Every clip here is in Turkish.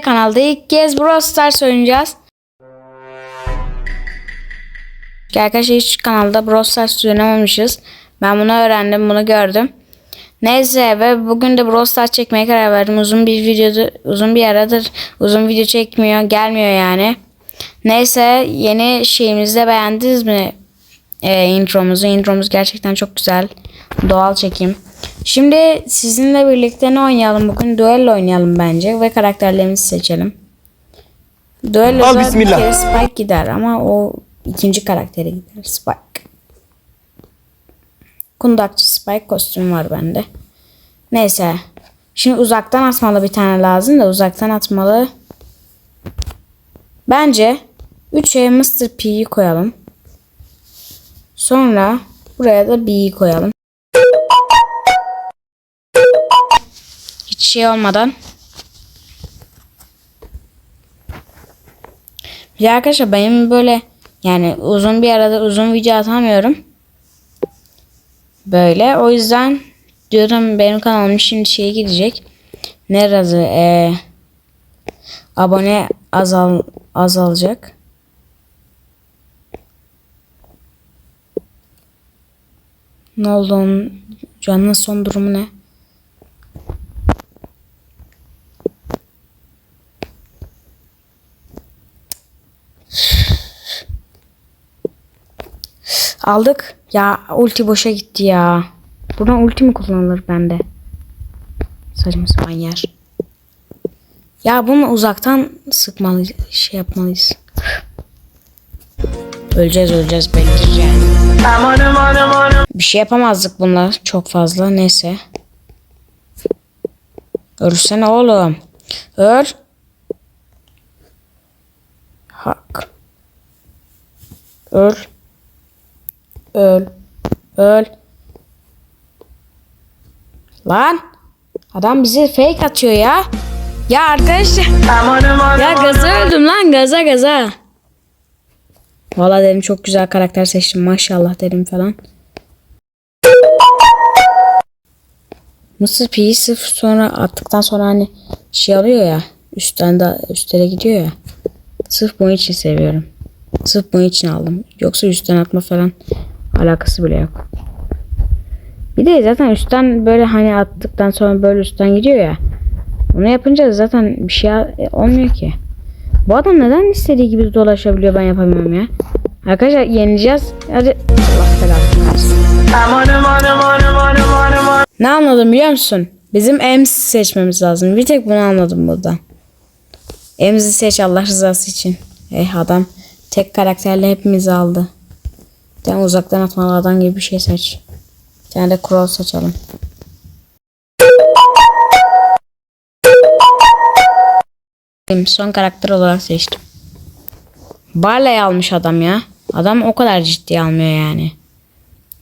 Kanalda ilk kez Brawl Stars oynayacağız. Arkadaşlar hiç kanalda Brawl Stars oynamamışız. Ben bunu öğrendim, bunu gördüm. Neyse ve bugün de Brawl Stars çekmeye karar verdim. Uzun bir videoda, uzun bir aradır uzun video çekmiyor, gelmiyor yani. Neyse yeni şeyimizi de beğendiniz mi? Ee, intromuzu. Intromuz gerçekten çok güzel. Doğal çekim. Şimdi sizinle birlikte ne oynayalım bugün? Duello oynayalım bence ve karakterlerimizi seçelim. Duello'da Al bir bismillah. kere Spike gider ama o ikinci karaktere gider. Spike. Kundakçı Spike kostümü var bende. Neyse. Şimdi uzaktan atmalı bir tane lazım da uzaktan atmalı. Bence 3'e Mr. P'yi koyalım. Sonra buraya da B'yi koyalım. Şey olmadan. Bir arkadaşlar benim böyle yani uzun bir arada uzun video atamıyorum. Böyle o yüzden diyorum benim kanalım şimdi şeye gidecek. Nerede e, abone azal azalacak. Ne oldu onun canının son durumu ne? Aldık. Ya ulti boşa gitti ya. Buradan ulti mi kullanılır bende? Saçma sapan yer. Ya bunu uzaktan sıkmalıyız. Şey yapmalıyız. Öleceğiz öleceğiz yani. Bir şey yapamazdık bunlar çok fazla. Neyse. Ölsene oğlum. Öl. Hak. Öl. Öl. Öl. Lan. Adam bizi fake atıyor ya. Ya arkadaşlar. Ya gaza öldüm lan gaza gaza. Valla dedim çok güzel karakter seçtim maşallah dedim falan. Mısır P'yi sırf sonra attıktan sonra hani şey alıyor ya üstten de üstlere gidiyor ya. Sırf bunun için seviyorum. Sırf bunun için aldım. Yoksa üstten atma falan alakası bile yok. Bir de zaten üstten böyle hani attıktan sonra böyle üstten gidiyor ya. Onu yapınca zaten bir şey olmuyor ki. Bu adam neden istediği gibi dolaşabiliyor ben yapamıyorum ya. Arkadaşlar yenileceğiz. Hadi Allah belasını versin. Ne anladım biliyor musun? Bizim Ems seçmemiz lazım. Bir tek bunu anladım buradan. Ems'i seç Allah rızası için. Eh adam tek karakterle hepimizi aldı. Tane uzaktan atmalı adam gibi bir şey seç. Bir tane de Crow seçelim. Son karakter olarak seçtim. Barley almış adam ya. Adam o kadar ciddiye almıyor yani.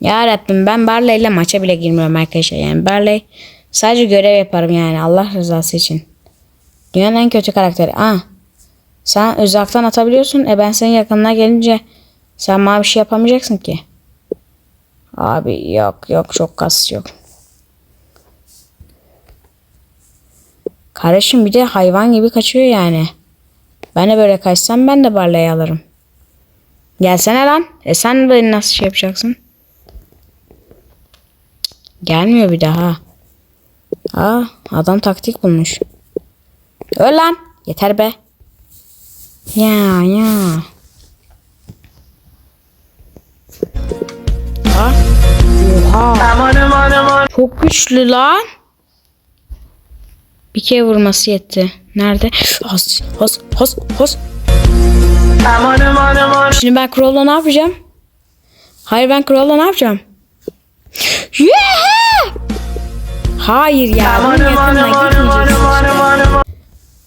Ya Rabbim ben Barley ile maça bile girmiyorum arkadaşlar. Yani Barley sadece görev yaparım yani Allah rızası için. Dünyanın en kötü karakteri. Aa, sen uzaktan atabiliyorsun. E ben senin yakınına gelince sen bir şey yapamayacaksın ki. Abi yok yok çok kas yok. Kardeşim bir de hayvan gibi kaçıyor yani. Ben de böyle kaçsam ben de Barley'i alırım. Gelsene lan. E sen beni nasıl şey yapacaksın? Gelmiyor bir daha. Aa adam taktik bulmuş. Öl lan. Yeter be. Ya ya. Oha. Çok güçlü lan. Bir kere vurması yetti. Nerede? Has has has has. Şimdi ben Crow'la ne yapacağım? Hayır ben Crow'la ne yapacağım? Yeah! Hayır ya. bunun yakınına gitmeyeceksin işte.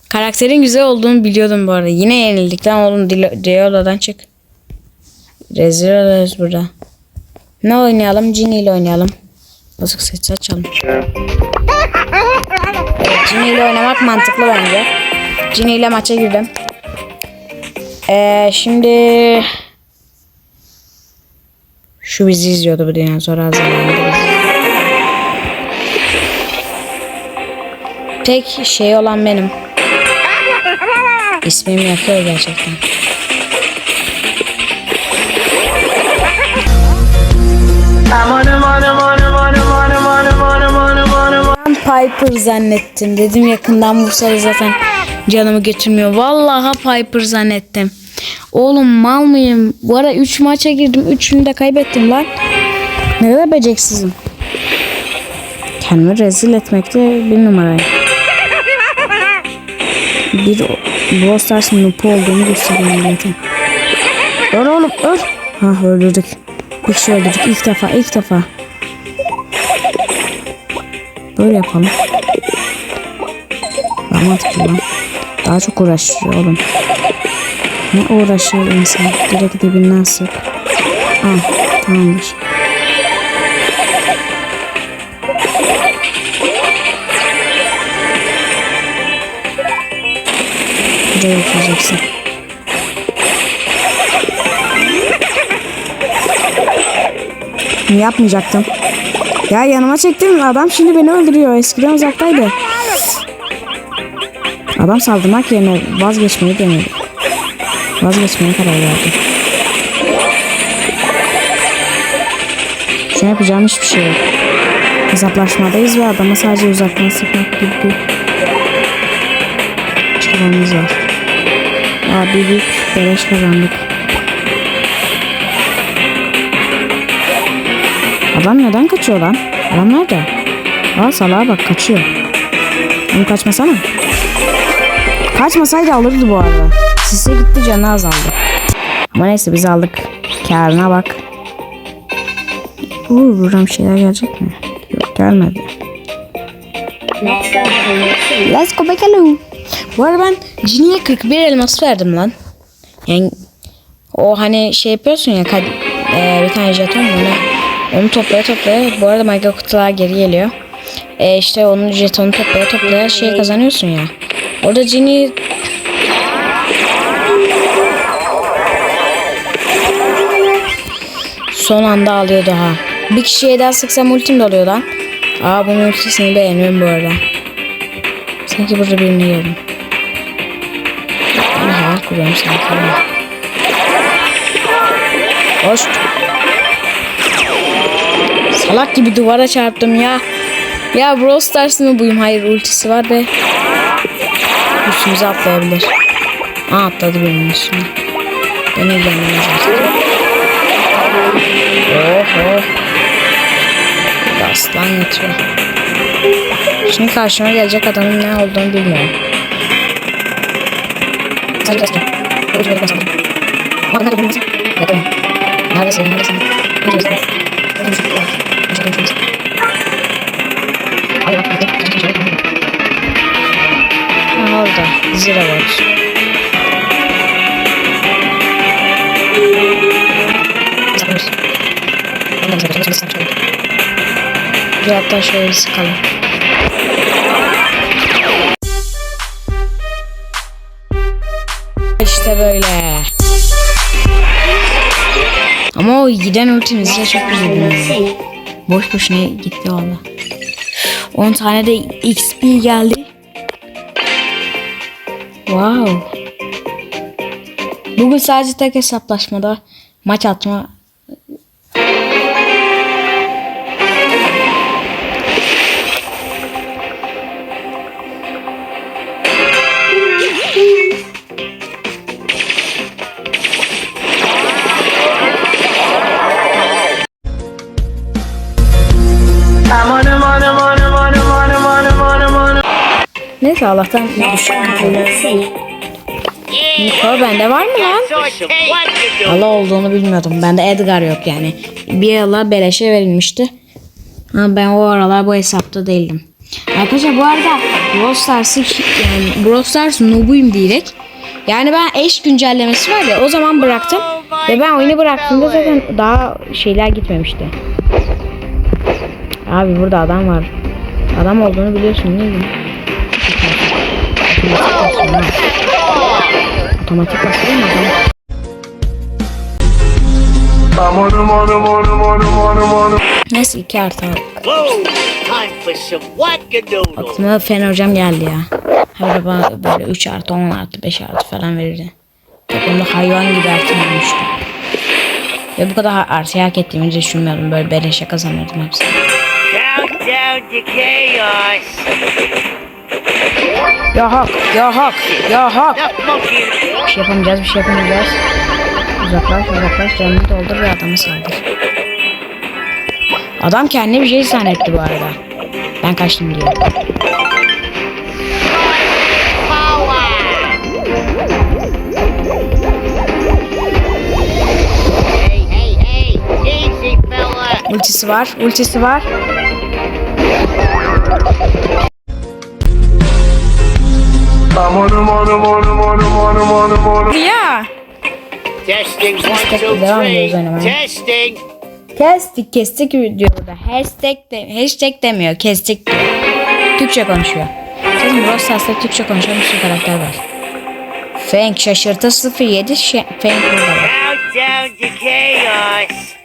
Karakterin güzel olduğunu biliyordum bu arada. Yine yenildik lan oğlum. Diola'dan çık. Rezil oluyoruz burada. Ne oynayalım? Ginny ile oynayalım. Bozuk ses açalım. Ginny ile oynamak mantıklı bence. Ginny ile maça girdim. Ee, şimdi şu bizi izliyordu bu dinozor az zamanında. Tek şey olan benim. İsmim yakıyor gerçekten. Ben Piper zannettim. Dedim yakından vursa zaten canımı götürmüyor. Vallahi Piper zannettim. Oğlum mal mıyım? Bu ara 3 maça girdim. 3'ünü de kaybettim lan. Ne kadar beceriksizim. Kendimi rezil etmekte bir numarayım. Bir Brawl Stars'ın noob olduğunu gösteriyorum zaten. Öl oğlum öl. Ha öldürdük. Bir kişi öldürdük ilk defa ilk defa. Böyle yapalım. Daha mantıklı lan. Daha çok uğraşıyor oğlum. Ne uğraşıyor insan? Direkt dibinden sık. Ah tamamdır. Buraya oturacaksın. Yapmayacaktım. Ya yanıma çektim adam şimdi beni öldürüyor. Eskiden uzaktaydı. Adam saldırmak yerine vazgeçmeyi denedi. Vazgeçmeye karar verdi. Şu an yapacağım hiçbir şey yok. Hesaplaşmadayız ve adama sadece uzaktan sıkmak gibi bir çıkarmamız var. Abi büyük beleş kazandık. Adam neden kaçıyor lan? Adam nerede? Aa salağa bak kaçıyor. Onu kaçmasana. Kaçmasaydı alırdı bu arada. Sise gitti canı azaldı. Ama neyse biz aldık. Karına bak. Uuu buradan bir şeyler gelecek mi? Yok gelmedi. Let's go bakalım. Bu arada ben Cini'ye 41 elmas verdim lan. Yani o hani şey yapıyorsun ya e, bir tane jeton mu? Onu toplaya toplaya bu arada mega kutular geri geliyor. E işte onun jetonu toplaya toplaya şey kazanıyorsun ya. Orada Cini son anda alıyor daha. Bir kişiye daha sıksam ultim de oluyor lan. Aa bunun ultisini beğeniyorum bu arada. Sanki burada birini gördüm. Ben hayal kuruyorum sanki. Hoş. Salak gibi duvara çarptım ya. Ya Brawl Stars mı buyum? Hayır ultisi var be. Üstümüze atlayabilir. Aa atladı benim üstüme. Ben ilgilenmem. Oh oh. Aslan yatıyor. Şimdi karşıma gelecek adamın ne olduğunu bilmiyorum. Sen kaçtın. Ucu beni kaçtın. Ama nerede bulunmasın? Yakın. Neredesin? Neredesin? Neredesin? Bir hatta şöyle sıkalım. İşte böyle. Ama o giden ultimiz de çok güzel. Boş boşuna gitti valla. 10 tane de XP geldi. Wow. Bugün sadece tek hesaplaşmada maç atma Neyse Allah'tan düşük Niko bende var mı lan? Allah olduğunu bilmiyordum. Bende Edgar yok yani. Bir yıla beleşe verilmişti. Ha, ben o aralar bu hesapta değildim. Arkadaşlar bu arada Brawl Stars'ı yani Brawl Stars noobuyum diyerek yani ben eş güncellemesi var ya o zaman bıraktım. Ve ben oyunu bıraktığımda zaten daha şeyler gitmemişti. Abi burada adam var. Adam olduğunu biliyorsun değil mi? Otomatik basıyor mu adam? Neyse iki artı. Aklıma Fen hocam geldi ya. Her bana böyle 3 artı 10 artı 5 artı falan verirdi. Takımda hayvan gibi artı vermişti. Ve bu kadar artı hak ettiğimi düşünmüyordum. Böyle beleşe kazanırdım hepsini. Countdown to chaos. Ya hak, ya hak, ya hak. The. Bir şey yapamayacağız, bir şey yapamayacağız. Uzaklaş, uzaklaş, canını doldur ve adamı saldır. Adam kendine bir şey zannetti bu arada. Ben kaçtım diyor. Ultisi var, ultisi var. Ya! Testing one, Testing two, three. Testing. Kestik, kestik diyor burada. Hashtag, de, hashtag demiyor, kestik. Türkçe konuşuyor. Sizin Brawl Stars'ta Türkçe konuşan bir karakter var. Feng şaşırtı 07 şey, Feng burada var. Countdown to chaos.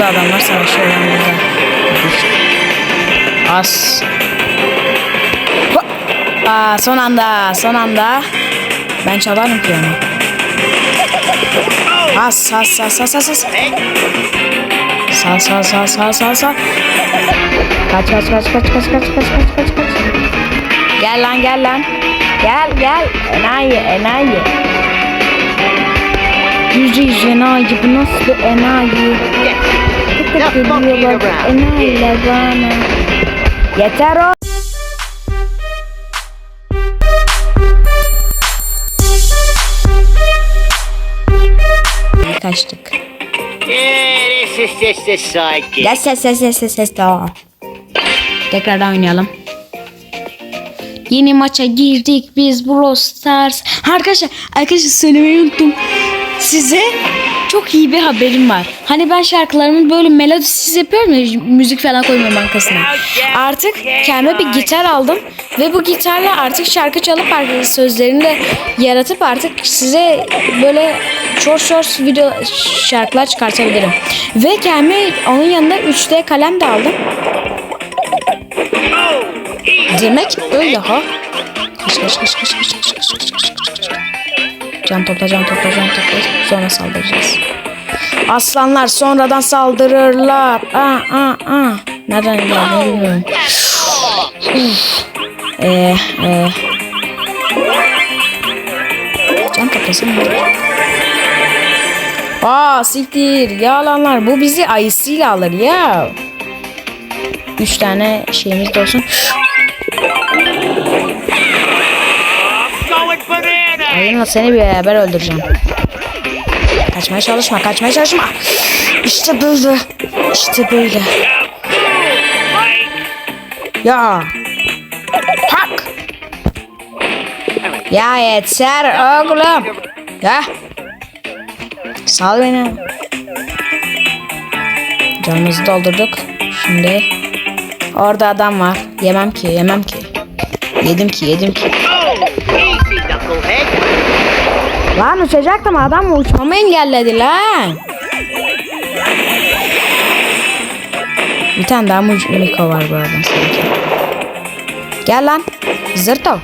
Burada adamlar savaşıyor burada. As. Aa, son anda, son anda. Ben çalarım onu. As, as, as, as, as, as. Sal, sal, sal, sal, sal, sal. Kaç, kaç, kaç, kaç, kaç, kaç, kaç, kaç, kaç, kaç. Gel lan, gel lan. Gel, gel. Enayi, enayi. Yüzde yüz enayi. Bu nasıl bir enayi? Tık tık geliyor bak. Enayiler bana. Yeter o. Kaçtık. is just a sidekick. Gel ses ses ses ses ses daha. Tekrardan oynayalım. Yeni maça girdik biz Brawl Stars. Arkadaşlar, arkadaşlar söylemeyi unuttum. Size çok iyi bir haberim var. Hani ben şarkılarımı böyle melodisiz yapıyorum ya müzik falan koymuyorum arkasına. Artık kendime bir gitar aldım ve bu gitarla artık şarkı çalıp artık sözlerini de yaratıp artık size böyle short short video şarkılar çıkartabilirim. Ve kendime onun yanında 3D kalem de aldım. Demek öyle ha. Kaç kaç kaç kaç kaç kaç kaç kaç kaç. Can topla can topla can topla. Sonra saldıracağız. Aslanlar sonradan saldırırlar. Aa aa aa. Nereden geldi bilmiyorum. Eee eee. Can toplasana. Aa siktir. Yalanlar. Bu bizi ayısıyla alır ya. Üç tane şeyimiz de olsun. Ayınla seni beraber öldüreceğim. Kaçmaya çalışma, kaçmaya çalışma. İşte böyle. İşte böyle. Ya. Hak. Ya yeter oğlum. Ya. Sal beni. Canımızı doldurduk. Şimdi. Orada adam var. Yemem ki, yemem ki. Yedim ki, yedim ki. Lan uçacaktım adam uçmamı engelledi lan. Bir tane daha Miko var bu arada sanki. Gel lan. Zırto.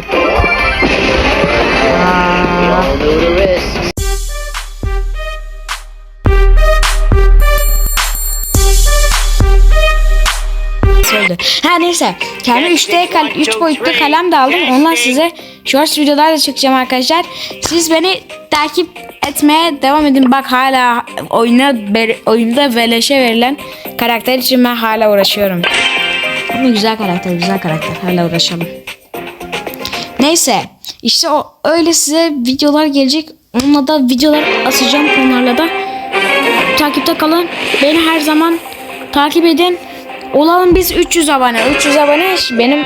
Ha neyse. Kendi 3D kal 3 boyutlu kalem de aldım. Ondan size shorts videolar da çekeceğim arkadaşlar. Siz beni takip etmeye devam edin. Bak hala oyuna oyunda beleşe verilen karakter için ben hala uğraşıyorum. Ama güzel karakter, güzel karakter. Hala uğraşalım. Neyse. işte o öyle size videolar gelecek. Onunla da videolar asacağım onlarla da. Takipte kalın. Beni her zaman takip edin. Olalım biz 300 abone. 300 abone benim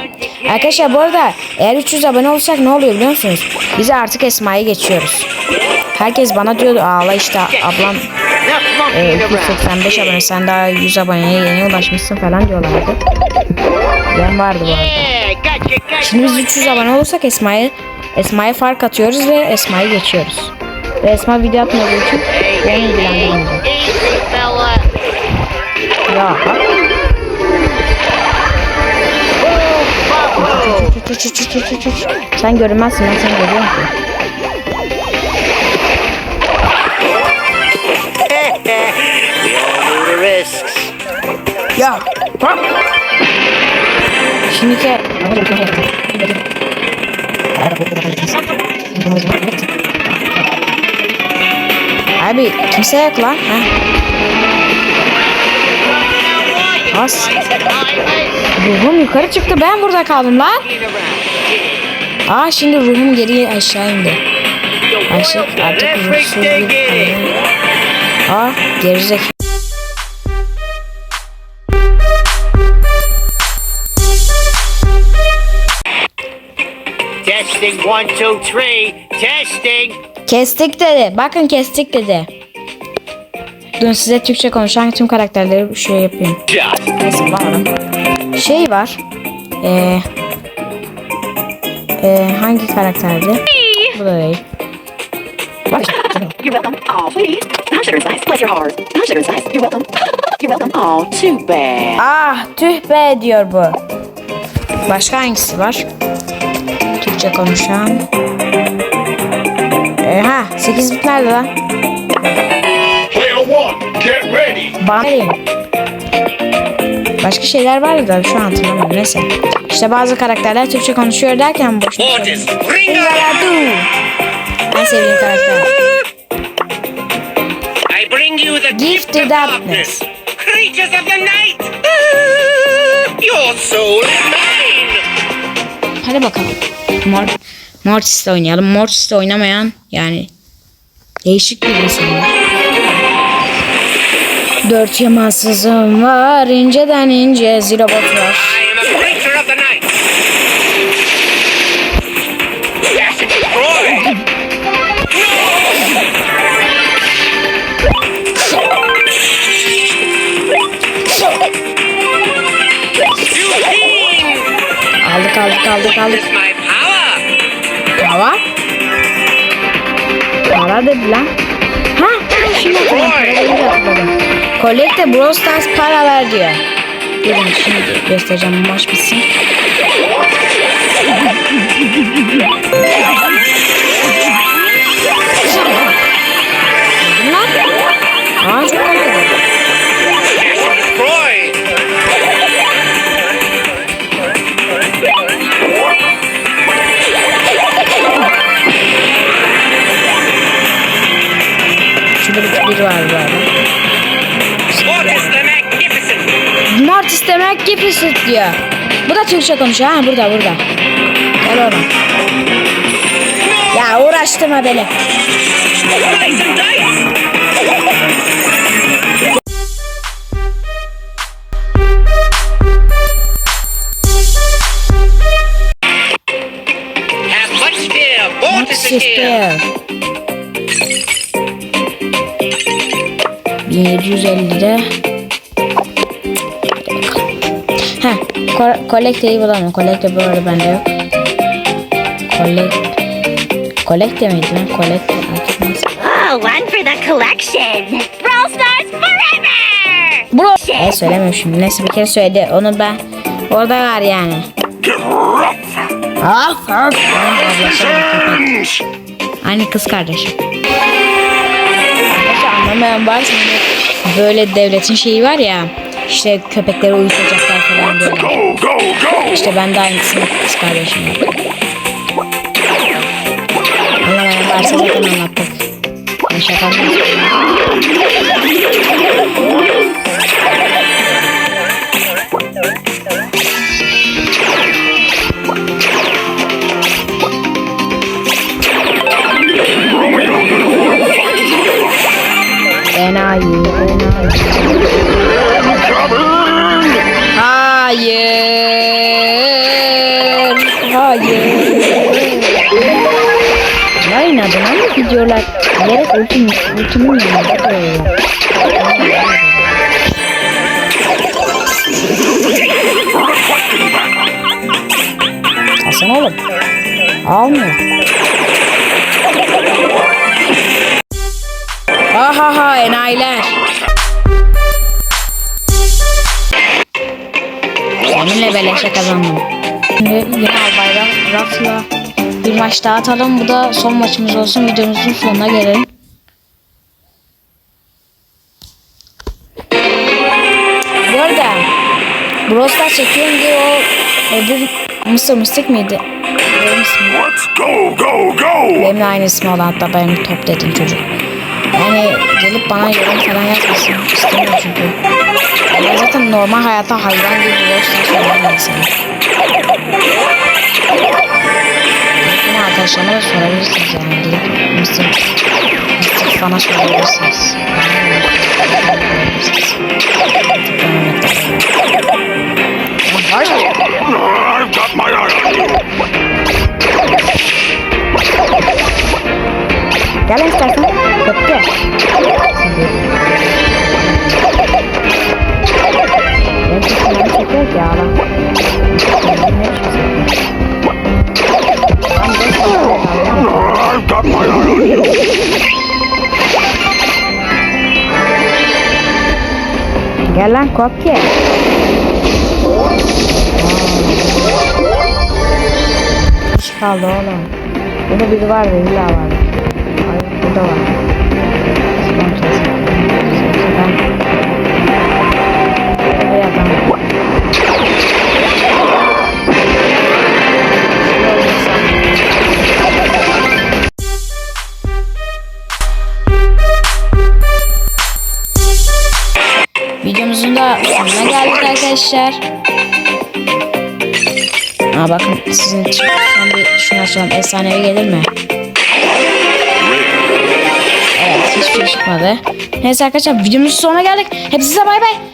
arkadaşlar bu arada eğer 300 abone olursak ne oluyor biliyor musunuz? Biz artık Esma'yı geçiyoruz. Herkes bana diyordu ağla işte ablam e, monkeying around. 285 abone sen daha 100 aboneye yeni ulaşmışsın falan diyorlardı. Ben vardı bu arada. Şimdi biz 300 abone olursak Esma'yı Esma'ya fark atıyoruz ve Esma'yı geçiyoruz. Ve Esma video atmadığı için beni ilgilendirmiyor. Sen görünmezsin ben seni görüyorum ki. Ya. Şimdiki... Abi kimse yok lan. Ha? As. Ruhum yukarı çıktı ben burada kaldım lan. Aa şimdi ruhum geri aşağı indi. Aşağı artık ruhsuz bir. Aa gerizek. Testing one, two, three. Testing. Kestik dedi. Bakın kestik dedi. Dur size Türkçe konuşan tüm karakterleri şöyle yapayım. Neyse bağırın. Şey var. Ee, ee, hangi karakterdi? Bu da değil. Bak. You're welcome. Please. I'm sure it's nice. Bless your heart. I'm sure it's nice. You're welcome. You're welcome. Too bad. Ah tüh be diyor bu. Başka hangisi var? Türkçe konuşan. Ee, ha 8 bit nerede lan? Get ready. Vereyim. Başka şeyler vardı da şu an hatırlamıyorum. Neyse. İşte bazı karakterler Türkçe konuşuyor derken Ringaladu. En sevdiğim karakter. I bring you the Gift of darkness. darkness. Creatures of the night. Your soul is mine. Hadi bakalım. Mor Mortis'te oynayalım. Mortis'te oynamayan yani değişik bir insan var. Dört yamansızım var inceden ince zirobot var. I am a creature of the night. Dash and destroy. Eugene, Aldık aldık aldık aldık. power. Para dedi lan. Şimdi hatırladım. Para deyince hatırladım. Collecte Brawl Stars para ver diyor. Durun şimdi göstereceğim maç bitsin. Var bu arada. Mortis the Magnificent. Mortis demek Giffisit diyor. Bu da Türkçe konuşuyor ha burada burada. Gel oğlum. Ya uğraştırma beni. Slice 1750'de. Ha, kolekteyi bulalım. Kolekte bu arada bende yok. Kolek Kolekte miydi lan? Artık neyse. Oh, one for the collection. Brawl Stars forever! Bro. E söylemiyorum şimdi. Neyse bir kere söyledi. Onu ben orada var yani. Ah, ah. Aynı kız kardeşim. Anlamayan var şimdi böyle devletin şeyi var ya işte köpekleri uyutacaklar falan böyle. İşte ben de aynısını kız kardeşim yaptım. Anlamayan varsa zaten anlattık. şaka Hayır. Hayır. Ya inadına mı gidiyorlar? Gerek ultim, ultimin yanında duruyor. Alsana oğlum. Almıyor. Ha ha ha enayiler. Seninle beleşe kazandım. Şimdi yine Albayrak Raf'la bir maç daha atalım. Bu da son maçımız olsun. Videomuzun sonuna gelelim. Bu arada Brawl Stars çekiyorum diye o öbür Mısır Mıstık mıydı? Benim ismim. Let's go, go, go! Benimle aynı ismi olan hatta benim top dediğim çocuk. Yani gelip bana yorum falan yazmasın. İstemiyorum çünkü. Ben zaten normal hayatta hayvan gibi Brawl Stars oynayan insanım. Yine arkadaşlarıma da sorabilirsiniz yani. Gelip mısır, mısır falan sorabilirsiniz. Var Gel lan kopya. Kaç kaldı oğlum? Burada biri var ve illa var. Hayır burada var. Arkadaşlar. Aa bakın sizin için bir şunu açalım. Efsanevi gelir mi? Evet hiçbir şey çıkmadı. Neyse arkadaşlar videomuzun sonuna geldik. Hepinize bay bay. Bay